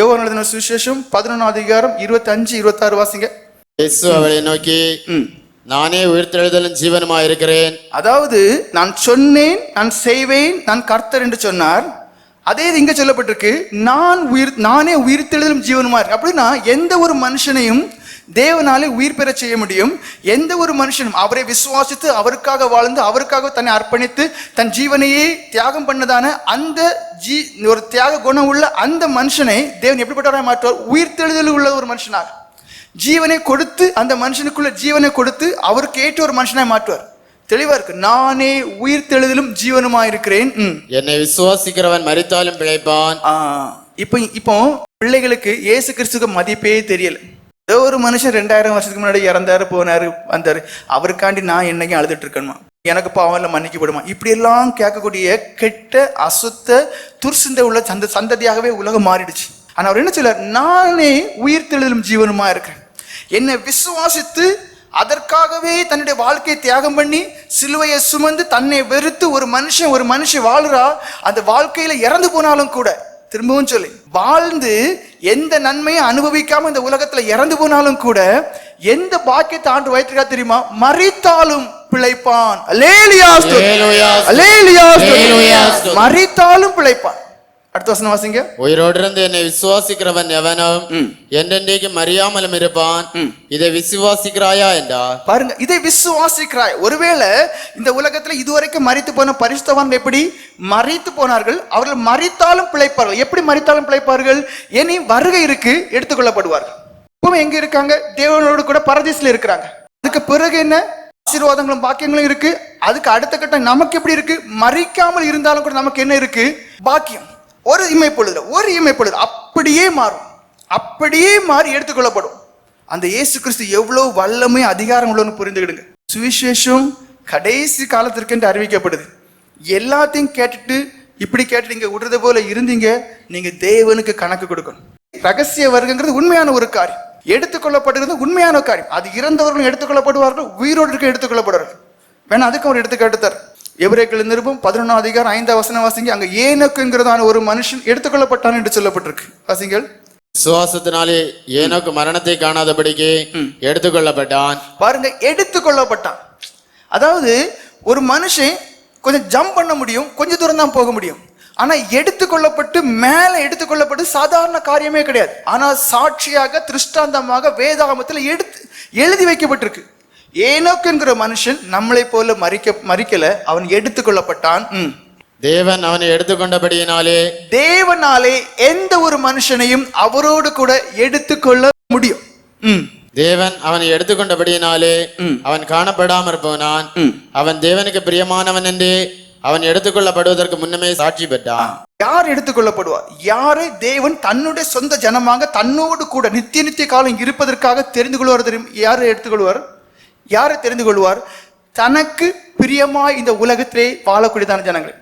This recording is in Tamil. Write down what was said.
யோவான் எழுதின சுவிசேஷம் பதினொன்றாம் அதிகாரம் இருபத்தஞ்சு இருபத்தாறு வாசிங்க. இயேசு அவளை நோக்கி. நானே உயிர்த்தெழுதலும் ஜீவனுமாய் இருக்கிறேன். அதாவது நான் சொன்னேன் நான் செய்வேன் நான் கர்த்தர் என்று சொன்னார். அதே இது இங்க சொல்லப்பட்டிருக்கு நான் உயிர் நானே உயிர்த்தெழுதலும் ஜீவனுமா இருக்கு அப்படின்னா எந்த ஒரு மனுஷனையும் தேவனாலே உயிர் பெறச் செய்ய முடியும். எந்த ஒரு மனுஷனும் அவரை விசுவாசித்து அவருக்காக வாழ்ந்து அவருக்காக தன்னை அர்ப்பணித்து தன் ஜீவனையே தியாகம் பண்ணதான அந்த ஜீ ஒரு தியாக குணம் உள்ள அந்த மனுஷனை தேவன் எப்படிப்பட்டவராக மாற்றுவார்? உயிர்த்தெழுதல் உள்ள ஒரு மனுஷனாக. ஜீவனை கொடுத்து அந்த மனுஷனுக்குள்ள ஜீவனை கொடுத்து அவருக்கு ஏற்ற ஒரு மனுஷனாய் மாற்றுவார். தெளிவா இருக்கு. நானே உயிர் தெழுதலும் ஜீவனுமா இருக்கிறேன். என்னை விசுவாசிக்கிறவன் மரித்தாலும் பிழைப்பான். ஆ, இப்போ இப்போ பிள்ளைகளுக்கு இயேசு கிறிஸ்துக்கு மதிப்பே தெரியல. ஏதோ ஒரு மனுஷன் ரெண்டாயிரம் வருஷத்துக்கு முன்னாடி இறந்தாரு போனாரு வந்தாரு. அவருக்காண்டி நான் என்னைக்கும் அழுதுட்டு இருக்கணுமா எனக்கு பாவம்ல மன்னிக்கப்படுமா. இப்படி எல்லாம் கேட்கக்கூடிய கெட்ட அசுத்த துர்சிந்த உள்ள சந்த சந்ததியாகவே உலகம் மாறிடுச்சு. ஆனா அவர் என்ன சொல்லார் நானே உயிர் தெழுதலும் ஜீவனுமா இருக்கிறேன். என்னை விசுவாசித்து அதற்காகவே தன்னுடைய வாழ்க்கையை தியாகம் பண்ணி சிலுவையை சுமந்து தன்னை வெறுத்து ஒரு மனுஷன் ஒரு மனுஷன் வாழுறா அந்த வாழ்க்கையில இறந்து போனாலும் கூட திரும்பவும் சொல்லி. வாழ்ந்து எந்த நன்மையும் அனுபவிக்காம இந்த உலகத்துல இறந்து போனாலும் கூட எந்த பாக்கியத்தை ஆண்டு வயிற்றுக்கா தெரியுமா? மறித்தாலும் பிழைப்பான். மறித்தாலும் பிழைப்பான். அடுத்த வசனம் வாசிங்க உயிரோடிருந்து என்னை விசுவாசிக்கிறவன் எவனும் என்றென்றைக்கும் மறியாமலும் இருப்பான் இதை விசுவாசிக்கிறாயா என்றார் பாருங்க இதை விசுவாசிக்கிறாய் ஒருவேளை இந்த உலகத்துல இதுவரைக்கும் மறித்து போன பரிசுத்தவான் எப்படி மறித்து போனார்கள் அவர்கள் மறித்தாலும் பிழைப்பார்கள் எப்படி மறித்தாலும் பிழைப்பார்கள் இனி வருகை இருக்கு எடுத்துக்கொள்ளப்படுவார்கள் இப்போ எங்க இருக்காங்க தேவனோடு கூட பரதேசில் இருக்கிறாங்க அதுக்கு பிறகு என்ன ஆசீர்வாதங்களும் பாக்கியங்களும் இருக்கு அதுக்கு அடுத்த கட்டம் நமக்கு எப்படி இருக்கு மறிக்காமல் இருந்தாலும் கூட நமக்கு என்ன இருக்கு பாக்கியம் ஒரு இமை பொழுது ஒரு இமை பொழுது அப்படியே மாறும். அப்படியே மாறி எடுத்துக்கொள்ளப்படும். அந்த இயேசு கிறிஸ்து எவ்வளவு வல்லமை அதிகாரம் உள்ளன்னு புரிந்துக்கிடுங்க. சுவிசேஷம் கடைசி காலத்திற்கு என்று அறிவிக்கப்படுது. எல்லாத்தையும் கேட்டுட்டு இப்படி கேட்டு நீங்க விடுறது போல இருந்தீங்க நீங்க தேவனுக்கு கணக்கு கொடுக்கணும். ரகசிய வருகங்கிறது உண்மையான ஒரு காரியம். எடுத்துக்கொள்ளப்படுகிறது உண்மையான காரியம். அது இறந்தவர்களும் எடுத்துக்கொள்ளப்படுவார்கள் உயிரோடு இருக்க எடுத்துக்கொள்ளப்படுவார்கள். வேணா அதுக்கு அவர் எடுத்துக்காட்டுத்தார் எபிரேக்கள் நிருபம் பதினொன்றாம் அதிகாரம் ஐந்தாம் வசனம் வாசிங்க. அங்க ஏனக்குங்கிறதான ஒரு மனுஷன் எடுத்துக்கொள்ளப்பட்டான் என்று சொல்லப்பட்டிருக்கு. வாசிங்கள். விசுவாசத்தினாலே ஏனோக்கு மரணத்தை காணாதபடிக்கு எடுத்துக்கொள்ளப்பட்டான். பாருங்க எடுத்துக்கொள்ளப்பட்டான். அதாவது ஒரு மனுஷன் கொஞ்சம் ஜம்ப் பண்ண முடியும் கொஞ்ச தூரம் தான் போக முடியும். ஆனா எடுத்துக்கொள்ளப்பட்டு மேல எடுத்துக்கொள்ளப்பட்டு சாதாரண காரியமே கிடையாது. ஆனா சாட்சியாக திருஷ்டாந்தமாக வேதாகமத்தில் எடுத்து எழுதி வைக்கப்பட்டிருக்கு. ஏனோக்கு என்கிற மனுஷன் நம்மளை போல மறிக்க மறிக்கல அவன் எடுத்துக்கொள்ளப்பட்டான். ம். தேவன் அவனை எடுத்துக்கொண்டபடியினாலே தேவனாலே எந்த ஒரு மனுஷனையும் அவரோடு கூட எடுத்துக்கொள்ள முடியும். ம். தேவன் அவனை எடுத்துக்கொண்டபடியினாலே அவன் காணப்படாமற் போனான். அவன் தேவனுக்கு பிரியமானவன் என்று அவன் எடுத்துக்கொள்ளப்படுவதற்கு முன்னமே சாட்சி பெற்றான். யார் எடுத்துக்கொள்ளப்படுவார் யாரை தேவன் தன்னுடைய சொந்த ஜனமாக தன்னோடு கூட நித்திய நித்திய காலம் இருப்பதற்காக தெரிந்து கொள்வார் தெரியும்? யாரை எடுத்துக்கொள்வார்? யாரை தெரிந்து கொள்வார்? தனக்கு பிரியமாய் இந்த உலகத்திலே வாழக்கூடியதான ஜனங்கள்.